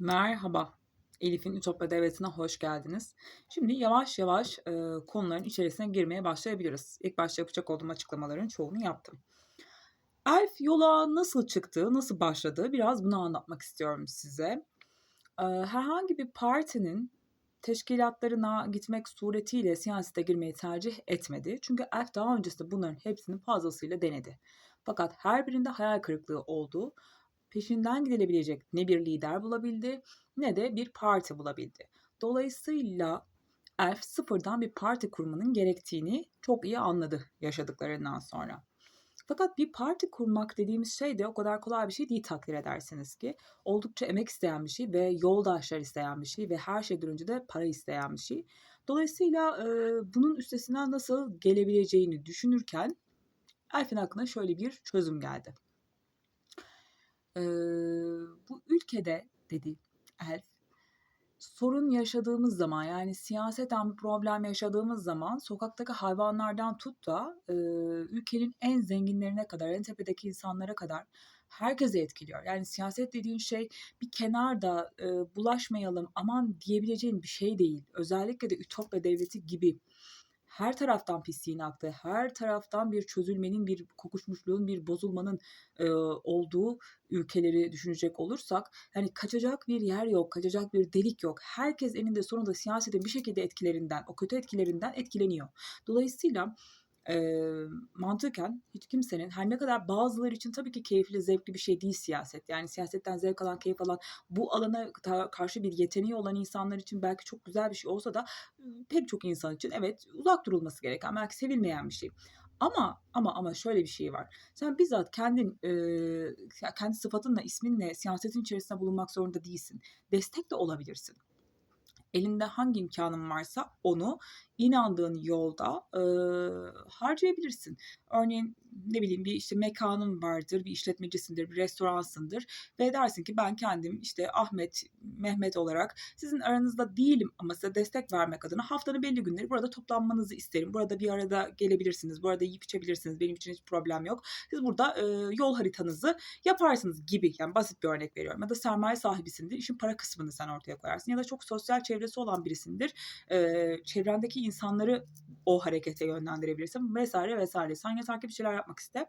Merhaba. Elif'in Ütopya Devleti'ne hoş geldiniz. Şimdi yavaş yavaş e, konuların içerisine girmeye başlayabiliriz. İlk başta yapacak olduğum açıklamaların çoğunu yaptım. Elf yola nasıl çıktı, nasıl başladı biraz bunu anlatmak istiyorum size. E, herhangi bir partinin teşkilatlarına gitmek suretiyle siyasete girmeyi tercih etmedi. Çünkü Elf daha öncesinde bunların hepsini fazlasıyla denedi. Fakat her birinde hayal kırıklığı oldu peşinden gidilebilecek ne bir lider bulabildi ne de bir parti bulabildi. Dolayısıyla Elf sıfırdan bir parti kurmanın gerektiğini çok iyi anladı yaşadıklarından sonra. Fakat bir parti kurmak dediğimiz şey de o kadar kolay bir şey değil takdir edersiniz ki. Oldukça emek isteyen bir şey ve yoldaşlar isteyen bir şey ve her şeyden önce de para isteyen bir şey. Dolayısıyla e, bunun üstesinden nasıl gelebileceğini düşünürken Elf'in aklına şöyle bir çözüm geldi. Eee, bu ülkede dedi Elf, sorun yaşadığımız zaman yani siyaseten bir problem yaşadığımız zaman sokaktaki hayvanlardan tut da e, ülkenin en zenginlerine kadar, en tepedeki insanlara kadar herkese etkiliyor. Yani siyaset dediğin şey bir kenarda e, bulaşmayalım aman diyebileceğin bir şey değil. Özellikle de Ütopya devleti gibi her taraftan pisliğin aktığı, her taraftan bir çözülmenin, bir kokuşmuşluğun, bir bozulmanın e, olduğu ülkeleri düşünecek olursak hani kaçacak bir yer yok, kaçacak bir delik yok. Herkes eninde sonunda siyasetin bir şekilde etkilerinden, o kötü etkilerinden etkileniyor. Dolayısıyla e, mantıken hiç kimsenin her ne kadar bazıları için tabii ki keyifli, zevkli bir şey değil siyaset. Yani siyasetten zevk alan, keyif alan, bu alana karşı bir yeteneği olan insanlar için belki çok güzel bir şey olsa da pek çok insan için evet uzak durulması gereken, belki sevilmeyen bir şey. Ama ama ama şöyle bir şey var. Sen bizzat kendin e, kendi sıfatınla, isminle siyasetin içerisinde bulunmak zorunda değilsin. Destek de olabilirsin elinde hangi imkanın varsa onu inandığın yolda e, harcayabilirsin. Örneğin ne bileyim bir işte mekanın vardır, bir işletmecisindir, bir restoransındır ve dersin ki ben kendim işte Ahmet, Mehmet olarak sizin aranızda değilim ama size destek vermek adına haftanın belli günleri burada toplanmanızı isterim. Burada bir arada gelebilirsiniz, burada yiyip içebilirsiniz. Benim için hiç problem yok. Siz burada e, yol haritanızı yaparsınız gibi. Yani basit bir örnek veriyorum. Ya da sermaye sahibisindir. işin para kısmını sen ortaya koyarsın. Ya da çok sosyal çevresi olan birisindir. E, çevrendeki insanları o harekete yönlendirebilirsin vesaire vesaire. Sen yeter ki bir şeyler yapmak iste.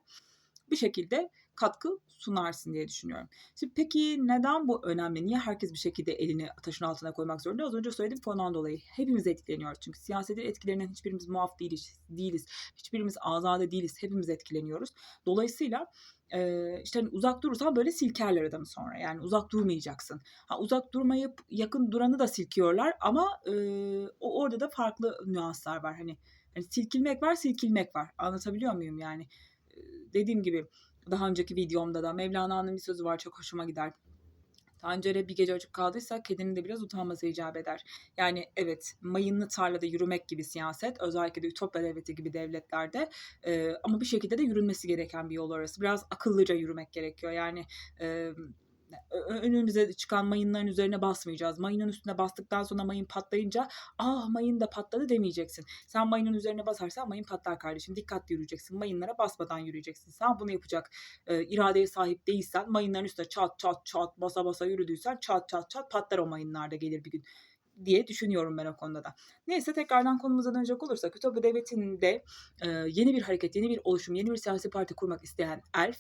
Bir şekilde katkı sunarsın diye düşünüyorum. Şimdi peki neden bu önemli? Niye herkes bir şekilde elini taşın altına koymak zorunda? Az önce söyledim fondan dolayı. Hepimiz etkileniyoruz. Çünkü siyasetin etkilerinden hiçbirimiz muaf değiliz. değiliz. Hiçbirimiz azade değiliz. Hepimiz etkileniyoruz. Dolayısıyla e, işte hani uzak durursan böyle silkerler adamı sonra. Yani uzak durmayacaksın. Ha, uzak durmayıp yakın duranı da silkiyorlar ama e, orada da farklı nüanslar var. Hani, hani silkilmek var, silkilmek var. Anlatabiliyor muyum yani? Dediğim gibi daha önceki videomda da Mevlana'nın bir sözü var çok hoşuma gider. Tencere bir gece açık kaldıysa kedinin de biraz utanması icap eder. Yani evet mayınlı tarlada yürümek gibi siyaset özellikle de Ütopya devleti gibi devletlerde e, ama bir şekilde de yürünmesi gereken bir yol orası. Biraz akıllıca yürümek gerekiyor. Yani e, önümüze çıkan mayınların üzerine basmayacağız. Mayının üstüne bastıktan sonra mayın patlayınca ah mayın da patladı demeyeceksin. Sen mayının üzerine basarsan mayın patlar kardeşim. Dikkatli yürüyeceksin. Mayınlara basmadan yürüyeceksin. Sen bunu yapacak e, iradeye sahip değilsen mayınların üstüne çat çat çat basa basa yürüdüysen çat çat çat patlar o mayınlar da gelir bir gün diye düşünüyorum ben o konuda da. Neyse tekrardan konumuza dönecek olursak Ütopya Devleti'nde e, yeni bir hareket, yeni bir oluşum, yeni bir siyasi parti kurmak isteyen Elf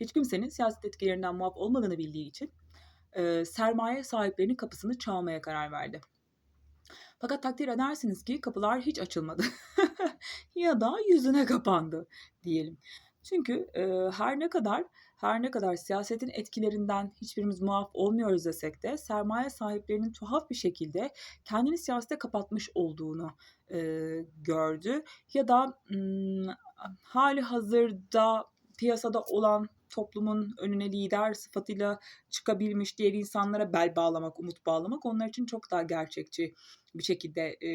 hiç kimsenin siyaset etkilerinden muaf olmadığını bildiği için e, sermaye sahiplerinin kapısını çalmaya karar verdi. Fakat takdir edersiniz ki kapılar hiç açılmadı ya da yüzüne kapandı diyelim. Çünkü e, her ne kadar her ne kadar siyasetin etkilerinden hiçbirimiz muaf olmuyoruz desek de sermaye sahiplerinin tuhaf bir şekilde kendini siyasete kapatmış olduğunu e, gördü ya da m, hali hazırda piyasada olan toplumun önüne lider sıfatıyla çıkabilmiş diğer insanlara bel bağlamak, umut bağlamak onlar için çok daha gerçekçi bir şekilde e,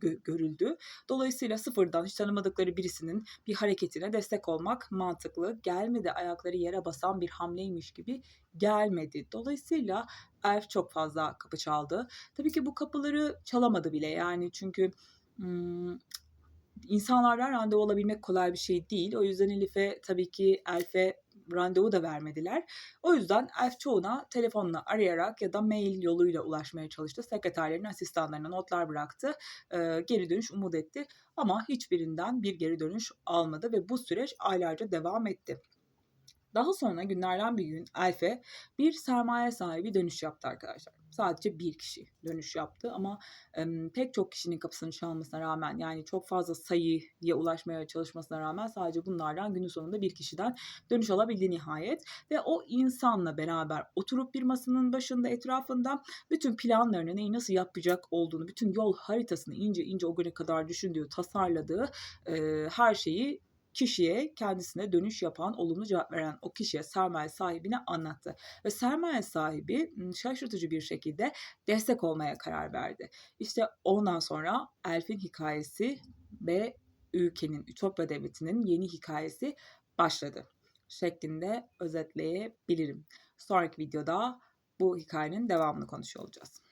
gö- görüldü. Dolayısıyla sıfırdan hiç tanımadıkları birisinin bir hareketine destek olmak mantıklı gelmedi. Ayakları yere basan bir hamleymiş gibi gelmedi. Dolayısıyla Elf çok fazla kapı çaldı. Tabii ki bu kapıları çalamadı bile yani çünkü hmm, insanlardan randevu olabilmek kolay bir şey değil. O yüzden Elif'e tabii ki Elf'e randevu da vermediler. O yüzden Elf çoğuna telefonla arayarak ya da mail yoluyla ulaşmaya çalıştı. Sekreterlerinin asistanlarına notlar bıraktı. Ee, geri dönüş umut etti. Ama hiçbirinden bir geri dönüş almadı ve bu süreç aylarca devam etti. Daha sonra günlerden bir gün Elf'e bir sermaye sahibi dönüş yaptı arkadaşlar. Sadece bir kişi dönüş yaptı ama e, pek çok kişinin kapısını çalmasına rağmen yani çok fazla sayıya ulaşmaya çalışmasına rağmen sadece bunlardan günün sonunda bir kişiden dönüş alabildi nihayet. Ve o insanla beraber oturup bir masanın başında etrafında bütün planlarını neyi nasıl yapacak olduğunu, bütün yol haritasını ince ince o güne kadar düşündüğü, tasarladığı e, her şeyi kişiye kendisine dönüş yapan, olumlu cevap veren o kişiye sermaye sahibine anlattı. Ve sermaye sahibi şaşırtıcı bir şekilde destek olmaya karar verdi. İşte ondan sonra Elf'in hikayesi ve ülkenin, Ütopya Devleti'nin yeni hikayesi başladı şeklinde özetleyebilirim. Sonraki videoda bu hikayenin devamını konuşuyor olacağız.